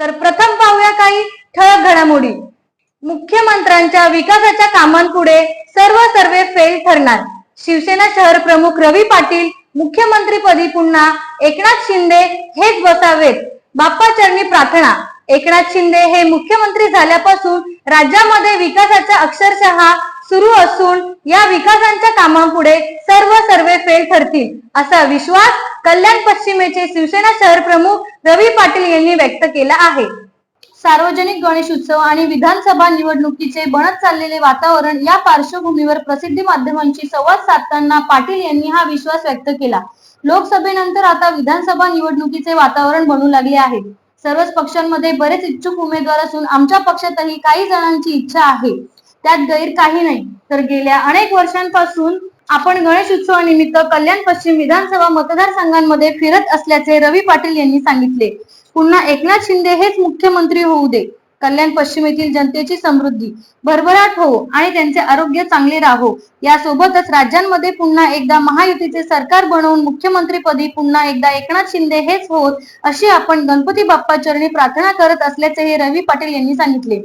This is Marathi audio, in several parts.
तर प्रथम पाहूया काही ठळक घडामोडी. मुख्यमंत्र्यांच्या विकासाच्या कामांपुढे सर्व सर्वे फेल ठरणार. शिवसेना शहर प्रमुख रवी पाटील मुख्यमंत्रीपदी पुन्हा एकनाथ शिंदे हेच बसावेत. बाप्पाचरणी प्रार्थना. एकनाथ शिंदे हे मुख्यमंत्री झाल्यापासून राज्यामध्ये विकासाच्या अक्षरशः सुरू असून या विकासांच्या कामांपुढे सर्व सर्वे फेल ठरतील असा विश्वास कल्याण पश्चिमेचे शिवसेना शहर प्रमुख रवी पाटील यांनी व्यक्त केला आहे. सार्वजनिक गणेश उत्सव आणि विधानसभा निवडणुकीचे बनत चाललेले वातावरण या पार्श्वभूमीवर प्रसिद्धी माध्यमांशी संवाद साधताना पाटील यांनी हा विश्वास व्यक्त केला. लोकसभेनंतर आता विधानसभा निवडणुकीचे वातावरण बनू लागले आहे. सर्वच पक्षांमध्ये बरेच इच्छुक उमेदवार असून आमच्या पक्षातही काही जणांची इच्छा आहे. त्यात गैर काही नाही. तर गेल्या अनेक वर्षांपासून आपण गणेश उत्सवानिमित्त कल्याण पश्चिम विधानसभा मतदारसंघांमध्ये फिरत असल्याचे रवी पाटील यांनी सांगितले. पुन्हा एकनाथ शिंदे हेच मुख्यमंत्री होऊ दे. कल्याण पश्चिमेतील जनतेची समृद्धी. भरभराट हो आणि त्यांचे आरोग्य चांगले राहो. यासोबतच राज्यांमध्ये पुन्हा एकदा महायुतीचे सरकार बनवून मुख्यमंत्रीपदी पुन्हा एकदा एकनाथ शिंदे हेच होत अशी आपण गणपती बाप्पा चरणी प्रार्थना करत असल्याचेही रवी पाटील यांनी सांगितले.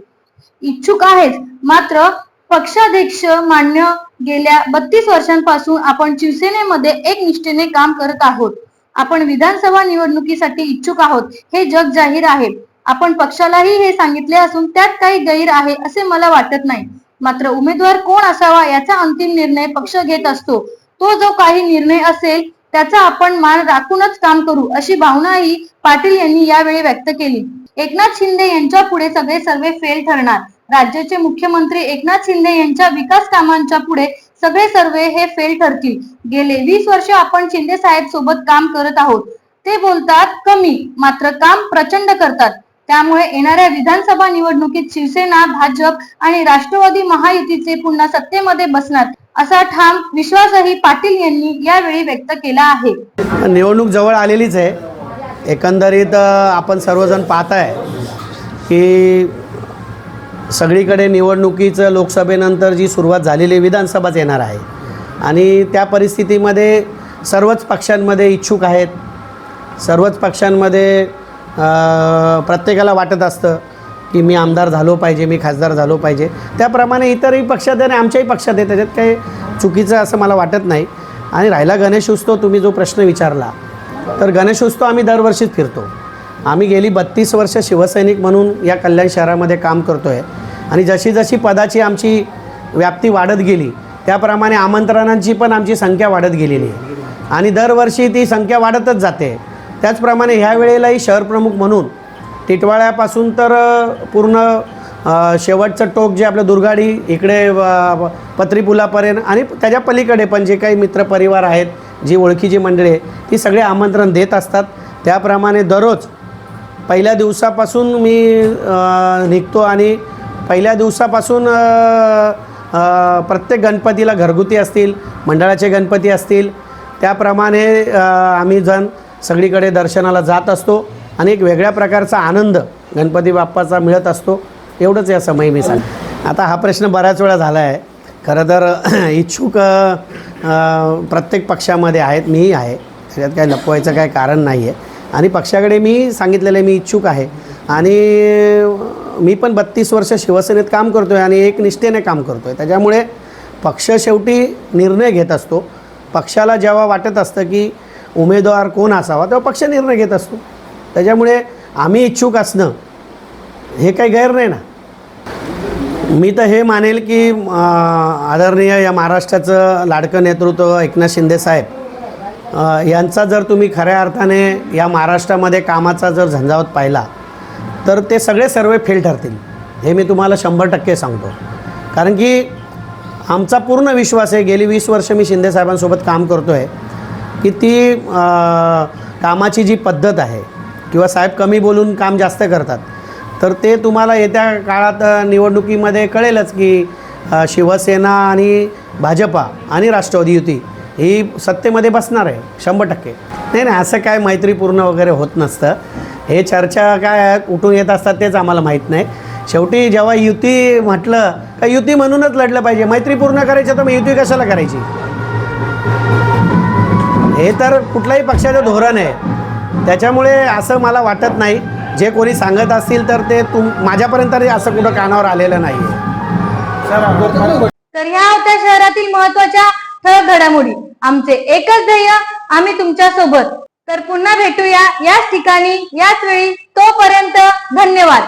इच्छुक आहेत. मात्र पक्षाध्यक्ष मान्य गेल्या बत्तीस वर्षांपासून आपण शिवसेनेमध्ये एक निष्ठेने काम करत आहोत. आपण विधानसभा निवडणुकीसाठी इच्छुक आहोत. हे जग जाहीर आहे. आपण पक्षालाही हे सांगितले असून त्यात काही गैर आहे असे मला वाटत नाही. मात्र उमेदवार कोण असावा याचा अंतिम निर्णय पक्ष घेत असतो. तो जो काही निर्णय असेल त्याचा आपण मान राखूनच काम करू अशी भावनाही पाटील यांनी यावेळी व्यक्त केली. एकनाथ शिंदे यांच्या पुढे सगळे सर्वे फेल ठरणार. राज्याचे मुख्यमंत्री एकनाथ शिंदे यांच्या विकास कामांच्या पुढे सगळे सर्वे हे फेल ठरतील. गेले वीस वर्ष आपण शिंदे साहेब सोबत काम करत आहोत. ते बोलतात कमी मात्र काम प्रचंड करतात. त्यामुळे येणाऱ्या विधानसभा निवडणुकीत शिवसेना भाजप आणि राष्ट्रवादी महायुतीचे पुन्हा सत्तेमध्ये बसणार. असा ठाम विश्वासही पाटील यांनी यावेळी व्यक्त केला आहे. निवडणूक जवळ आलेलीच आहे. एकंदरीत आपण सर्वजण पाहताय की सगळीकडे निवडणुकीचं लोकसभेनंतर जी सुरुवात झालेली विधानसभाच येणार आहे. आणि त्या परिस्थितीमध्ये सर्वच पक्षांमध्ये इच्छुक आहेत. सर्वच पक्षांमध्ये प्रत्येकाला वाटत असतं की मी आमदार झालो पाहिजे मी खासदार झालो पाहिजे. त्याप्रमाणे इतरही पक्षात आणि आमच्याही पक्षात आहे त्याच्यात काही चुकीचं असं मला वाटत नाही. आणि राहिला गणेश उत्सव तुम्ही जो प्रश्न विचारला तर गणेश उत्सव आम्ही दरवर्षीच फिरतो. आम्ही गेली बत्तीस वर्ष शिवसैनिक म्हणून या कल्याण शहरामध्ये काम करतो आहे आणि जशी जशी पदाची आमची व्याप्ती वाढत गेली त्याप्रमाणे आमंत्रणांची पण आमची संख्या वाढत गेलेली आहे. आणि दरवर्षी ती संख्या वाढतच जाते. त्याचप्रमाणे ह्या वेळेलाही शहरप्रमुख म्हणून टिटवाळ्यापासून तर पूर्ण शेवटचं टोक जे आपलं दुर्गाडी इकडे पत्रीपुलापर्यंत आणि त्याच्या पलीकडे पण जे काही मित्रपरिवार आहेत जी ओळखीची मंडळी आहे ती सगळे आमंत्रण देत असतात. त्याप्रमाणे दररोज पहिल्या दिवसापासून मी निघतो आणि पहिल्या दिवसापासून प्रत्येक गणपतीला घरगुती असतील मंडळाचे गणपती असतील. त्याप्रमाणे आम्ही जण सगळीकडे दर्शनाला जात असतो. आणि एक वेगळ्या प्रकारचा आनंद गणपती बाप्पाचा मिळत असतो एवढंच या समय मी सांग आता हा प्रश्न बऱ्याच वेळा झाला आहे खरं तर इच्छुक प्रत्येक पक्षामध्ये आहेत मीही आहे. त्याच्यात काही लपवायचं काही कारण नाही आहे आणि पक्षाकडे मी सांगितलेलं आहे मी इच्छुक आहे. आणि मी पण बत्तीस वर्ष शिवसेनेत काम करतो आहे आणि एक निष्ठेने काम करतो आहे त्याच्यामुळे पक्ष शेवटी निर्णय घेत असतो. पक्षाला जेव्हा वाटत असतं की उमेदवार कोण असावा तेव्हा पक्ष निर्णय घेत असतो. त्याच्यामुळे आम्ही इच्छुक असणं हे काही गैर नाही ना. मी तर हे मानेल की आदरणीय या महाराष्ट्राचं लाडकं नेतृत्व एकनाथ शिंदे साहेब यांचा जर तुम्ही खऱ्या अर्थाने या महाराष्ट्रामध्ये कामाचा जर झंझावत पाहिला तर ते सगळे सर्वे फेल ठरतील. हे मी तुम्हाला शंभर टक्के सांगतो. कारण की आमचा पूर्ण विश्वास आहे गेली वीस वर्ष मी शिंदे साहेबांसोबत काम करतो आहे की ती कामाची जी पद्धत आहे किंवा साहेब कमी बोलून काम जास्त करतात. तर ते तुम्हाला येत्या काळात निवडणुकीमध्ये कळेलच की शिवसेना आणि भाजपा आणि राष्ट्रवादी युती ही सत्तेमध्ये बसणार आहे शंभर टक्के. नाही नाही असं काय मैत्रीपूर्ण वगैरे होत नसतं. हे चर्चा काय कुठून येत असतात तेच आम्हाला माहीत नाही. शेवटी जेव्हा युती म्हटलं का युती म्हणूनच लढलं पाहिजे मैत्रीपूर्ण करायचं तर मग युती कशाला करायची? हे तर कुठल्याही पक्षाचं धोरण आहे. त्याच्यामुळे असं मला वाटत नाही. जे कोणी सांगत असतील तर ते तुम माझ्यापर्यंत तरी असं कुठं कानावर आलेलं नाही तर ह्या होत्या शहरातील महत्त्वाच्या ठळक घडामोडी. आमचे एकच ध्येय आम्ही तुमच्यासोबत तर पुन्हा भेटूया याच ठिकाणी याच वेळी तोपर्यंत धन्यवाद.